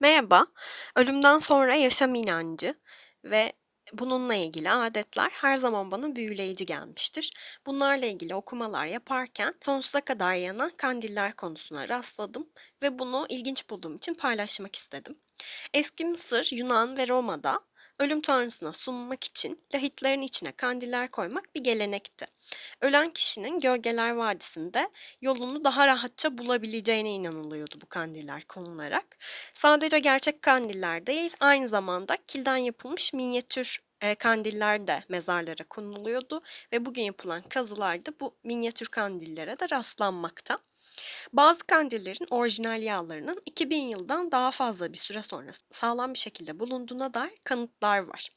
Merhaba. Ölümden sonra yaşam inancı ve bununla ilgili adetler her zaman bana büyüleyici gelmiştir. Bunlarla ilgili okumalar yaparken sonsuza kadar yanan kandiller konusuna rastladım ve bunu ilginç bulduğum için paylaşmak istedim. Eski Mısır, Yunan ve Roma'da ölüm tanrısına sunmak için lahitlerin içine kandiller koymak bir gelenekti. Ölen kişinin Gölgeler Vadisi'nde yolunu daha rahatça bulabileceğine inanılıyordu bu kandiller konularak. Sadece gerçek kandiller değil, aynı zamanda kilden yapılmış minyatür e, kandiller de mezarlara konuluyordu ve bugün yapılan kazılarda bu minyatür kandillere de rastlanmakta. Bazı kandillerin orijinal yağlarının 2000 yıldan daha fazla bir süre sonra sağlam bir şekilde bulunduğuna dair kanıtlar var.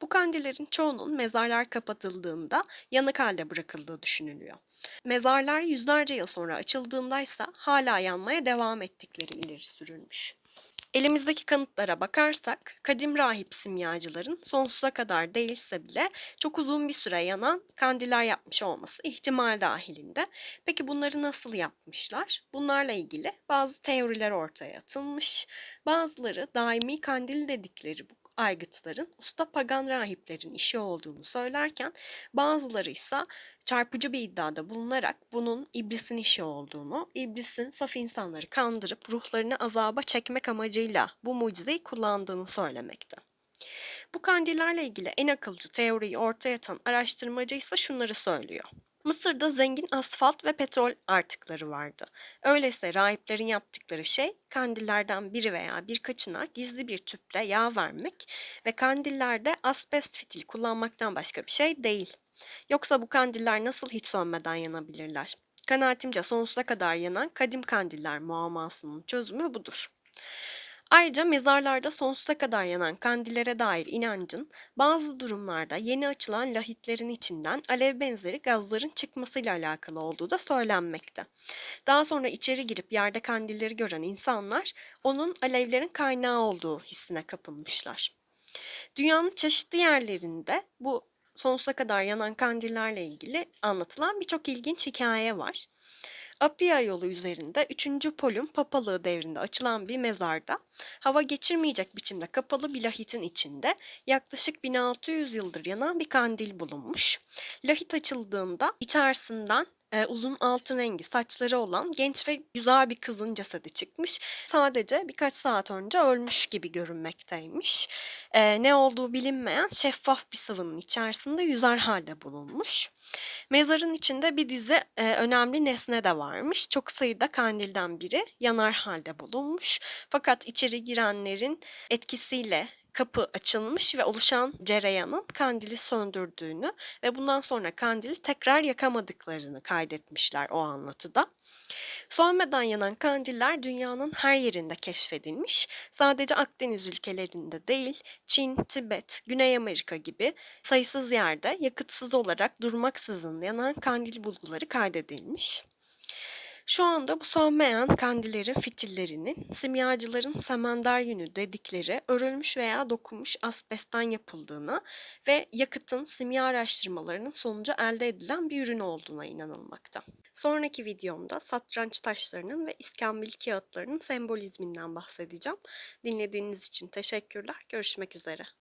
Bu kandillerin çoğunun mezarlar kapatıldığında yanık halde bırakıldığı düşünülüyor. Mezarlar yüzlerce yıl sonra açıldığında ise hala yanmaya devam ettikleri ileri sürülmüş. Elimizdeki kanıtlara bakarsak kadim rahip simyacıların sonsuza kadar değilse bile çok uzun bir süre yanan kandiller yapmış olması ihtimal dahilinde. Peki bunları nasıl yapmışlar? Bunlarla ilgili bazı teoriler ortaya atılmış. Bazıları daimi kandil dedikleri bu aygıtların usta pagan rahiplerin işi olduğunu söylerken bazıları ise çarpıcı bir iddiada bulunarak bunun iblisin işi olduğunu, iblisin saf insanları kandırıp ruhlarını azaba çekmek amacıyla bu mucizeyi kullandığını söylemekte. Bu kandillerle ilgili en akılcı teoriyi ortaya atan araştırmacı ise şunları söylüyor. Mısır'da zengin asfalt ve petrol artıkları vardı. Öyleyse rahiplerin yaptıkları şey kandillerden biri veya birkaçına gizli bir tüple yağ vermek ve kandillerde asbest fitil kullanmaktan başka bir şey değil. Yoksa bu kandiller nasıl hiç sönmeden yanabilirler? Kanaatimce sonsuza kadar yanan kadim kandiller muammasının çözümü budur. Ayrıca mezarlarda sonsuza kadar yanan kandillere dair inancın bazı durumlarda yeni açılan lahitlerin içinden alev benzeri gazların çıkmasıyla alakalı olduğu da söylenmekte. Daha sonra içeri girip yerde kandilleri gören insanlar onun alevlerin kaynağı olduğu hissine kapılmışlar. Dünyanın çeşitli yerlerinde bu sonsuza kadar yanan kandillerle ilgili anlatılan birçok ilginç hikaye var. Apia yolu üzerinde 3. Pol'ün papalığı devrinde açılan bir mezarda hava geçirmeyecek biçimde kapalı bir lahitin içinde yaklaşık 1600 yıldır yanan bir kandil bulunmuş. Lahit açıldığında içerisinden e, uzun altın rengi saçları olan genç ve güzel bir kızın cesedi çıkmış. Sadece birkaç saat önce ölmüş gibi görünmekteymiş. E, ne olduğu bilinmeyen şeffaf bir sıvının içerisinde yüzer halde bulunmuş. Mezarın içinde bir dizi e, önemli nesne de varmış. Çok sayıda kandilden biri yanar halde bulunmuş. Fakat içeri girenlerin etkisiyle kapı açılmış ve oluşan cereyanın kandili söndürdüğünü ve bundan sonra kandili tekrar yakamadıklarını kaydetmişler o anlatıda. Sönmeden yanan kandiller dünyanın her yerinde keşfedilmiş. Sadece Akdeniz ülkelerinde değil, Çin, Tibet, Güney Amerika gibi sayısız yerde yakıtsız olarak durmaksızın yanan kandil bulguları kaydedilmiş. Şu anda bu sönmeyen kandillerin fitillerinin simyacıların semender yünü dedikleri örülmüş veya dokunmuş asbestten yapıldığına ve yakıtın simya araştırmalarının sonucu elde edilen bir ürün olduğuna inanılmakta. Sonraki videomda satranç taşlarının ve iskambil kağıtlarının sembolizminden bahsedeceğim. Dinlediğiniz için teşekkürler. Görüşmek üzere.